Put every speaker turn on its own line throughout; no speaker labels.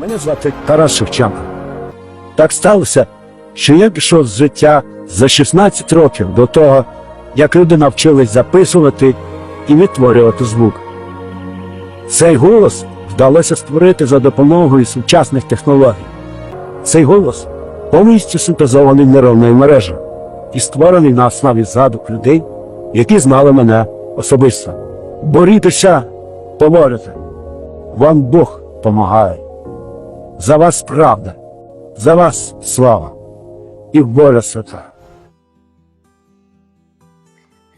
Мене звати Тарас Шевченко. Так сталося, що я пішов з життя за 16 років до того, як люди навчились записувати і відтворювати звук. Цей голос вдалося створити за допомогою сучасних технологій. Цей голос повністю синтезований нейронною мережею і створений на основі згадок людей, які знали мене особисто. Борітеся, поможете. Вам Бог помагає. За вас правда, за вас слава і воля свята.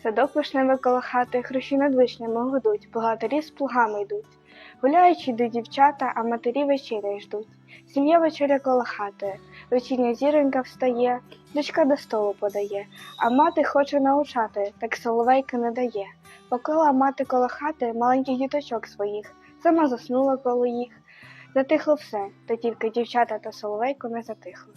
Садок вишневий коло хати, хрущі над вишнями гудуть, богатирі з плугами йдуть. Гуляючи йдуть дівчата, а матері вечеря ждуть. Сім'я вечеря коло хати, вечірня зіронька встає, дочка до столу подає, а мати хоче научати, так соловейка не дає. Поклала мати коло хати маленьких діточок своїх, сама заснула коло їх. Затихло все, та тільки дівчата та соловейко не затихло.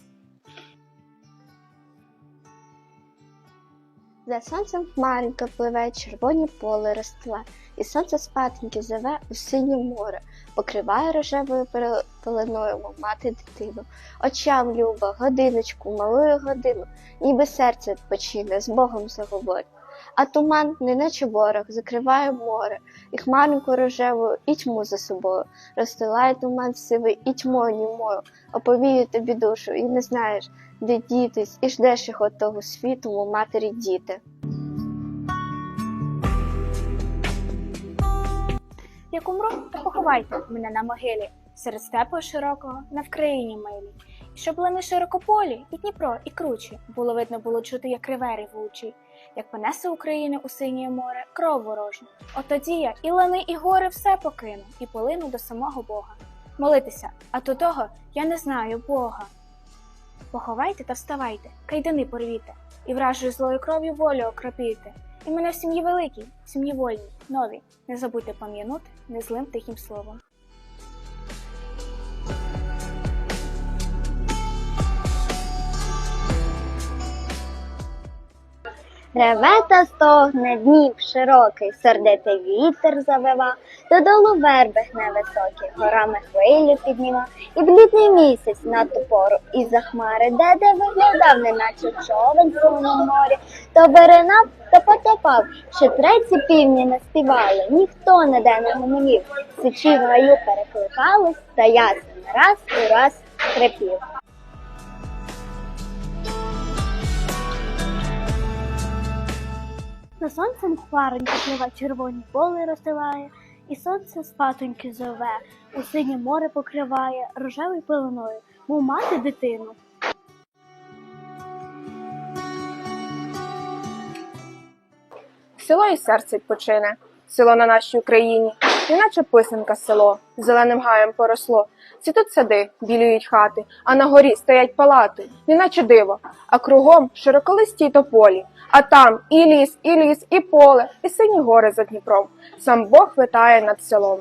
За сонцем хмаренька пливе, червоні поле ростла, і сонце спатеньки зове у синє море, покриває рожевою пеленою мати дитину. Очам люба, годиночку, малую годину, ніби серце відпочине, з Богом заговорить. А туман, неначе ворог, закриває море, і хмаринку рожеву, і тьму за собою. Розстилає туман сивий, і тьмою німою, оповіє тобі душу, і не знаєш, де дітись, і ждеш його того світу, мов матері діти.
Як умру, то поховайте мене на могилі, серед степу широкого, на Вкраїні милі. І щоб лани широкополі, і Дніпро, і кручі, було видно було чути, як реве ревучий, як понесе України у синє море кров ворожу. От тоді я і лани, і гори все покину, і полину до самого Бога. Молитися, а то того я не знаю Бога. Поховайте та вставайте, кайдани порвіте, і вражою злою кров'ю волю окропіте. І мене в сім'ї великій, в сім'ї вольній, новій. Не забудьте пам'янути незлим тихим словом.
Реве та стогне Дніп широкий, сердитий вітер завива, додолу верби гне високі, горами хвилю підніма, і блідний місяць на ту пору із-за хмари, де де виглядав, неначе човен сумному морі, то беренав, то потопав, ще треці півні не співали, ніхто не де не гомонів, сичі в гаю перекликались, та ясен раз у раз хрипів.
На сонцем хмаренька плива червоні поли розстилає, і сонце спатоньки зове, у синє море покриває рожевою пеленою, мов мати дитину.
Село і серце відпочине, село на нашій Україні, неначе писанка село, зеленим гаєм поросло. Цвітуть сади, білюють хати, а на горі стоять палати, неначе диво, а кругом широколисті тополі, а там і ліс, і ліс, і поле, і сині гори за Дніпром. Сам Бог витає над селом.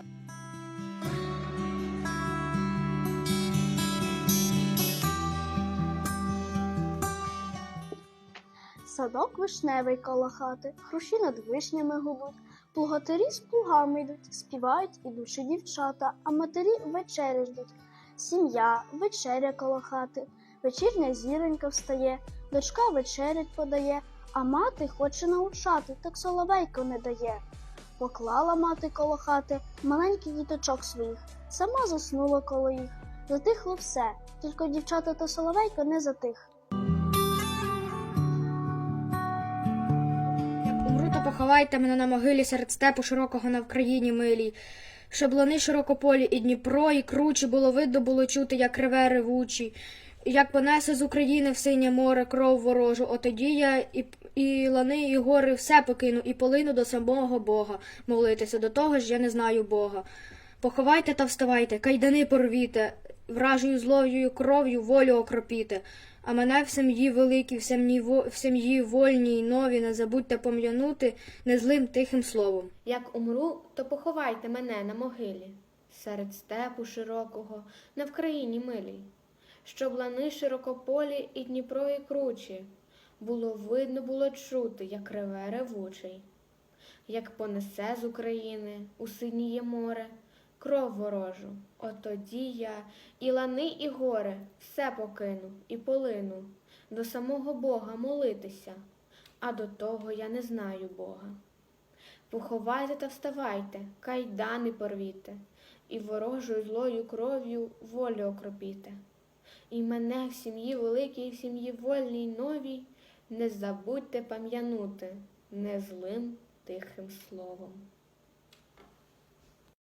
Садок вишневий коло хати, хрущі над вишнями гудуть, плугатирі з плугами йдуть, співають ідучі дівчата, а матері вечері ждуть. Сім'я, вечеря коло хати, вечірня зіронька встає, дочка вечерять подає, а мати хоче научати, так соловейко не дає. Поклала мати коло хати маленьких діточок своїх, сама заснула коло їх. Затихло все, тільки дівчата та соловейко не затих.
Поховайте мене на могилі серед степу широкого на Вкраїні милій. Щоб лани широкополі і Дніпро, і кручі було видно, було чути, як реве ревучий. Як понесе з України в синє море кров ворожу, отоді я і, і лани, і гори все покину, і полину до самого Бога молитися. До того ж я не знаю Бога. Поховайте та вставайте, кайдани порвіте, вражою злою кров'ю волю окропіте. А мене в сім'ї великій, в сім'ї, в сім'ї вольній, нові, не забудьте пом'янути незлим тихим словом.
Як умру, то поховайте мене на могилі, серед степу широкого, на Вкраїні милій, щоб лани широкополі і Дніпро і кручі, було видно, було чути, як реве ревучий, як понесе з України у синіє море кров ворожу. От тоді я і лани, і горе все покину і полину до самого Бога молитися, а до того я не знаю Бога. Поховайте та вставайте, кайдани порвіте, і ворожою злою кров'ю волю окропіте. І мене в сім'ї великій, в сім'ї вольній новій, не забудьте пам'янути незлим тихим словом.